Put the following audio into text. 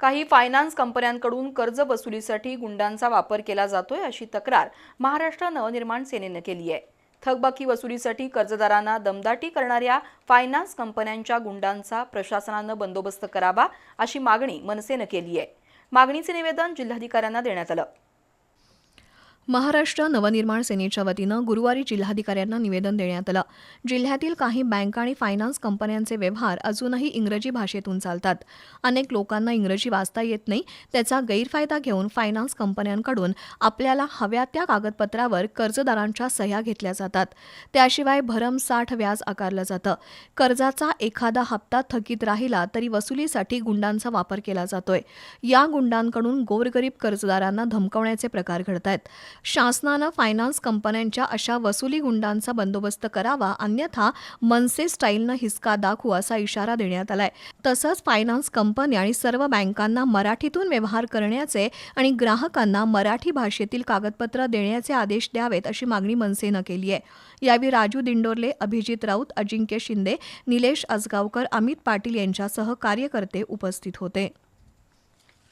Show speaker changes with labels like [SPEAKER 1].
[SPEAKER 1] काही फायनान्स कंपन्यांकडून कर्ज वसुलीसाठी गुंडांचा वापर केला जातोय अशी तक्रार महाराष्ट्र नवनिर्माण सेनेनं केली आहे. थकबाकी वसुलीसाठी कर्जदारांना दमदाटी करणाऱ्या फायनान्स कंपन्यांच्या गुंडांचा प्रशासनानं बंदोबस्त करावा अशी मागणी मनसेनं केली आहे. मागणीचे निवेदन जिल्हाधिकाऱ्यांना देण्यात आलं.
[SPEAKER 2] महाराष्ट्र नवनिर्माण सेनेच्या वतीनं गुरुवारी जिल्हाधिकाऱ्यांना निवेदन देण्यात आलं. जिल्ह्यातील काही बँक आणि फायनान्स कंपन्यांचे व्यवहार अजूनही इंग्रजी भाषेतून चालतात. अनेक लोकांना इंग्रजी वाचता येत नाही. त्याचा गैरफायदा घेऊन फायनान्स कंपन्यांकडून आपल्याला हव्या त्या कागदपत्रावर कर्जदारांच्या सह्या घेतल्या जातात. त्याशिवाय भरमसाठ व्याज आकारलं जातं. कर्जाचा एखादा हप्ता थकीत राहिला तरी वसुलीसाठी गुंडांचा वापर केला जातोय. या गुंडांकडून गोरगरीब कर्जदारांना धमकवण्याचे प्रकार घडत आहेत शासनानं फायनान्स कंपन्यांच्या अशा वसुली गुंडांचा बंदोबस्त करावा अन्यथा मनसे स्टाईलनं हिसका दाखवू असा इशारा देण्यात आलाय. तसंच फायनान्स कंपन्या आणि सर्व बँकांना मराठीतून व्यवहार करण्याचे आणि ग्राहकांना मराठी भाषेतील कागदपत्र देण्याचे आदेश द्यावेत अशी मागणी मनसेनं केली आहे. यावेळी राजू दिंडोरले अभिजित राऊत अजिंक्य शिंदे निलेश आजगावकर अमित पाटील यांच्यासह कार्यकर्ते उपस्थित होते.